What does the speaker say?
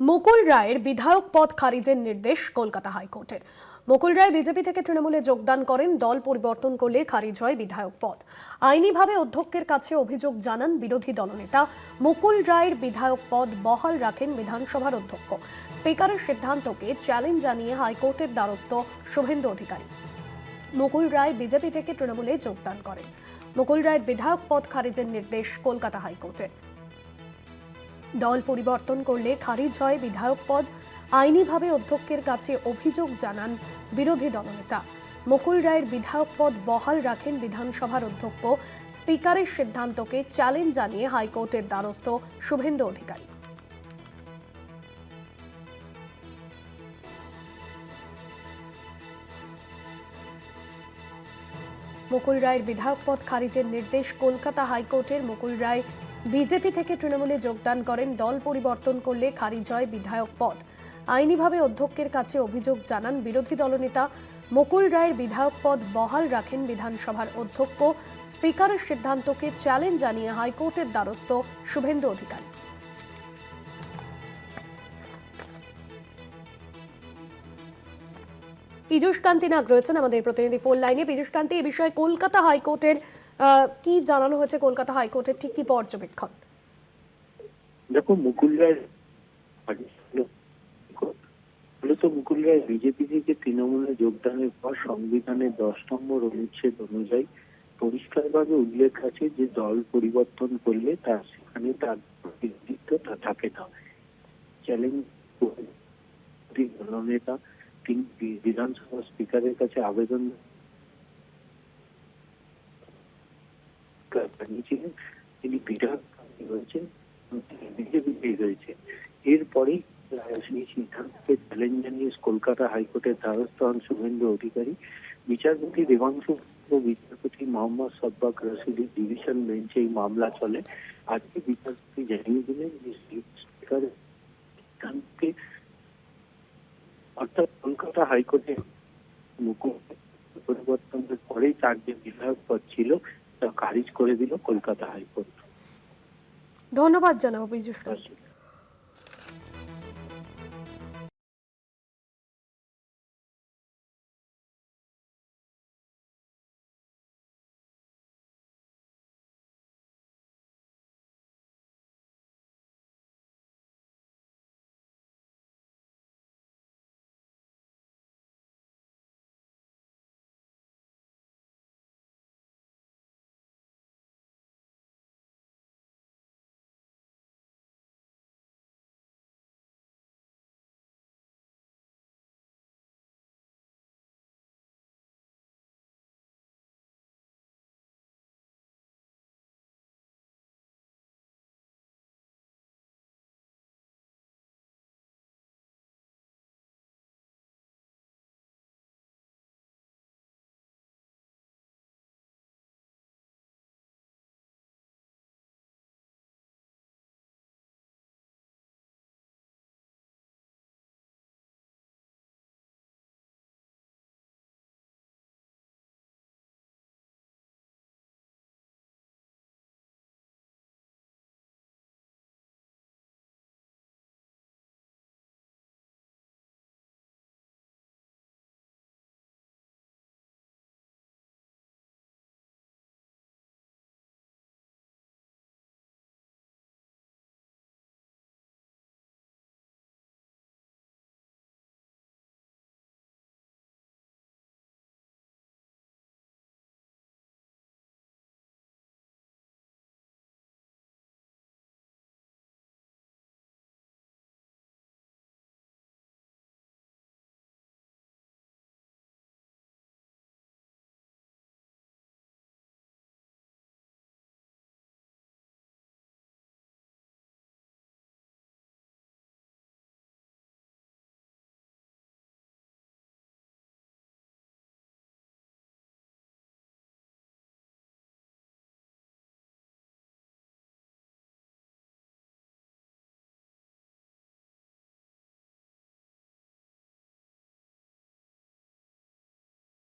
মুকুল রায়ের বিধায়ক পদ খারিজের নির্দেশ কলকাতা হাইকোর্টের। মুকুল রায় বিজেপি থেকে তৃণমূলে যোগদান করেন, দল পরিবর্তন করলে খারিজ হয় বিধায়ক পদ। আইনিভাবে অধ্যক্ষের কাছে অভিযোগ জানান বিরোধী দলনেতা। মুকুল রায়ের বিধায়ক পদ বহাল রাখেন বিধানসভার অধ্যক্ষ। স্পিকারের সিদ্ধান্তকে চ্যালেঞ্জ জানিয়ে হাইকোর্টের দ্বারস্থ শুভেন্দু অধিকারী। মুকুল রায় বিজেপি থেকে তৃণমূলে যোগদান করেন। মুকুল রায়ের বিধায়ক পদ খারিজের নির্দেশ কলকাতা হাইকোর্টের। দল পরিবর্তন করলে খারিজ হয় বিধায়ক পদ। আইনিভাবে অধ্যক্ষের কাছে অভিযোগ জানান বিরোধী দলনেতা। মুকুল রায়ের বিধায়ক পদ বহাল রাখেন বিধানসভার অধ্যক্ষ। স্পিকারের সিদ্ধান্তকে চ্যালেঞ্জ জানিয়ে হাইকোর্টের দ্বারস্থ শুভেন্দু অধিকারী। মুকুল রায়ের বিধায়ক পদ খারিজের নির্দেশ কলকাতা হাইকোর্টের। মুকুল রায় বিজেপি থেকে তৃণমূলে যোগদান করেন, দল পরিবর্তন করলে খারিজ হয় বিধায়ক পদ। আইনিভাবে অধ্যক্ষের কাছে অভিযোগ জানান বিরোধী দলনেতা মুকুল রায়ের বিধায়ক পদ বহাল রাখেন বিধানসভার অধ্যক্ষ। স্পিকারের সিদ্ধান্তকে চ্যালেঞ্জ জানিয়ে হাইকোর্টের দ্বারস্থ শুভেন্দু অধিকারী। পীযূষ কান্তি নাগ রয়েছেন আমাদের প্রতিনিধি ফোন লাইনে পীযূষ কান্তি এই বিষয়ে কলকাতা হাইকোর্টের কি জানানো হয়েছে কলকাতা হাইকোর্টের? ঠিক কি পর্যবেক্ষণ? দেখো মুকুল রায় মূলত মুকুল রায় বিজেপি থেকে তৃণমূলে যোগদানের পর সংবিধানের দশ নম্বর অনুচ্ছেদ অনুযায়ী পরিষ্কারভাবে উল্লেখ আছে যে দল পরিবর্তন করলে তার সেখানে তার প্রতিনিধিত্বটা থাকে না। চ্যালেঞ্জ দলনেতা তিনি বিধানসভা স্পিকারের কাছে আবেদন জানিয়েছিলেন, তিনি বিধায়ক হয়েছেন বিজেপি হয়েছে এরপরে সেই সিদ্ধান্তকে চ্যালেঞ্জ জানিয়ে কলকাতা হাইকোর্টের দ্বারস্থ হন শুভেন্দু অধিকারী। বিচারপতি দেবাংশু বিচারপতি মোহাম্মদ সব্বাক রশিদের ডিভিশন বেঞ্চে এই মামলা চলে। আজকে বিচারপতি জানিয়ে দিলেন যে স্পিকার সিদ্ধান্তকে অর্থাৎ কলকাতা হাইকোর্টে পরিবর্তনের পরেই যে বিধায়ক পদ ছিল তা খারিজ করে দিল কলকাতা হাইকোর্ট। ধন্যবাদ জানাব কান্তি।